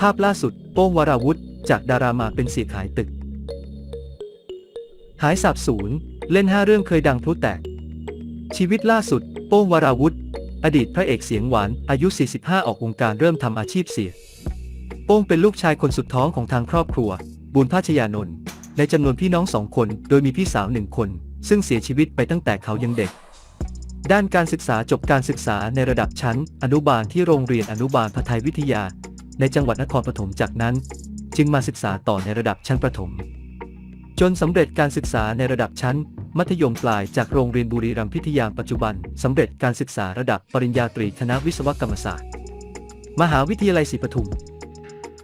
ภาพล่าสุด โป้งวราวุธ จากดารามาเป็นเสียขายตึก หายสาบสูญเล่น5เรื่องเคยดังพลุแตก ชีวิตล่าสุด โป้งวราวุธ อดีตพระเอกเสียงหวาน อายุ 45 ออกวงการเริ่มทำอาชีพเสีย โป้งเป็นลูกชายคนสุดท้องของทางครอบครัว บุญพาชยานนท์ในจำนวนพี่น้องสองคน โดยมีพี่สาวหนึ่งคน ซึ่งเสียชีวิตไปตั้งแต่เขายังเด็ก ด้านการศึกษาจบการศึกษาในระดับชั้น อนุบาลที่โรงเรียนอนุบาลพไทยวิทยา ในจังหวัดนครปฐมจากนั้น จึงมาศึกษาต่อในระดับชั้นประถม จนสำเร็จการศึกษาในระดับชั้น มัธยมปลายจากโรงเรียนบุรีรัมย์พิทยาปัจจุบันสำเร็จการศึกษาระดับปริญญาตรีคณะวิศวกรรมศาสตร์ มหาวิทยาลัยศรีปทุม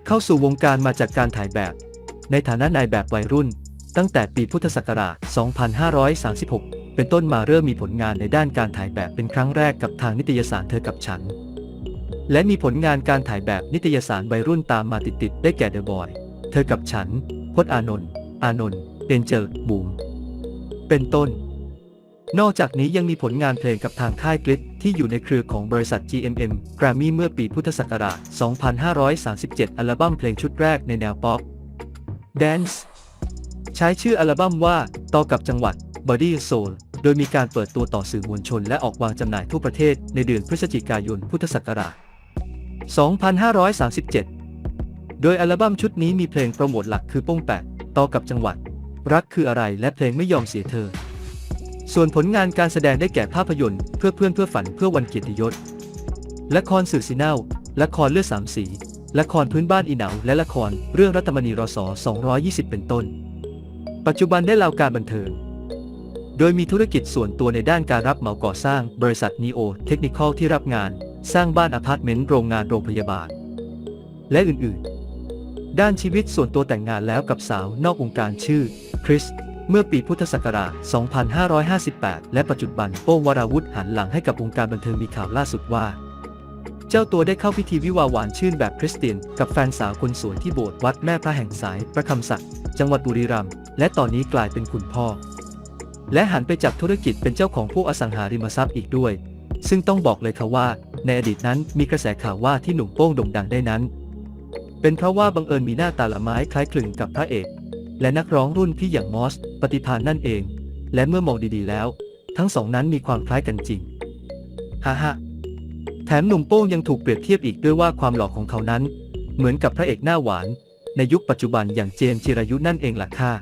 เข้าสู่วงการมาจากการถ่ายแบบ ในฐานะนายแบบวัยรุ่น ตั้งแต่ปีพุทธศักราช 2536 เป็นต้นมาเริ่มมีผลงานในด้านการถ่ายแบบเป็นครั้งแรกกับทางนิตยสารเธอกับฉัน และมีผลงานการถ่ายแบบนิตยสารวัยรุ่นตามมาติดๆได้แก่เดอะบอย เธอกับฉัน พจน์อานนท์ อานนท์เอนเจอร์ บูม เป็นต้น นอกจากนี้ยังมีผลงานเพลงกับทางค่ายกลิตที่อยู่ในเครือของบริษัท GMM Grammy เมื่อปีพุทธศักราช 2537 อัลบั้มเพลงชุดแรกในแนวป๊อป Dance ใช้ชื่ออัลบั้มว่า ต่อกับจังหวัด Body Soul โดยมีการเปิดตัวต่อสื่อมวลชนและออกวางจำหน่ายทั่วประเทศในเดือนพฤศจิกายนพุทธศักราช 2537 โดยอัลบั้มชุดนี้มีเพลงโปรโมทหลักคือโป้งแปดต่อกับจังหวัด รักคืออะไรและเพลงไม่ยอมเสียเธอ ส่วนผลงานการแสดงได้แก่ภาพยนตร์เพื่อเพื่อนเพื่อฝันเพื่อวันเกียรติยศละครสื่อสีเน่าละครเลือดสามสีละครพื้นบ้านอีเหนาและละครเรื่องรัตมณีรศ220 เป็นต้น ปัจจุบันได้ล่าการบันเทิง โดยมีธุรกิจส่วนตัวในด้านการรับเหมาก่อสร้างบริษัทนีโอเทคนิคอลที่รับงาน สร้างบ้านอพาร์ตเมนต์โรงงานโรงพยาบาล และอื่นๆ ด้านชีวิตส่วนตัวแต่งงานแล้วกับสาวนอกวงการชื่อ คริส เมื่อปีพุทธศักราช 2558 และปัจจุบันโป้งวราวุธหันหลังให้กับวงการบันเทิงมีข่าวล่าสุดว่า เจ้าตัวได้เข้าพิธีวิวาห์หวานชื่นแบบคริสเตียน กับแฟนสาวคนสวยที่โบสถ์วัดแม่พระแห่งสายประคำศักดิ์จังหวัดบุรีรัมย์และตอนนี้กลายเป็นคุณพ่อ และหันไปจับธุรกิจเป็นเจ้าของพวกอสังหาริมทรัพย์อีกด้วย ซึ่งต้องบอกเลยค่ะว่า ในอดีตนั้นมีกระแสข่าวว่าที่หนุ่มโป้งโด่งดังได้นั้น เป็นเพราะว่าบังเอิญมีหน้าตาละไม้คล้ายคลึงกับพระเอก และนักร้องรุ่นพี่อย่างมอส ปฏิพานนั่นเอง และเมื่อมองดีๆแล้ว ทั้งสองนั้นมีความคล้ายกันจริงฮ่าฮ่าแถมหนุ่มโป้งยังถูกเปรียบเทียบอีกด้วยว่าความหล่อของเขานั้น เหมือนกับพระเอกหน้าหวาน ในยุคปัจจุบันอย่างเจมส์จิรายุนั่นเองล่ะค่ะ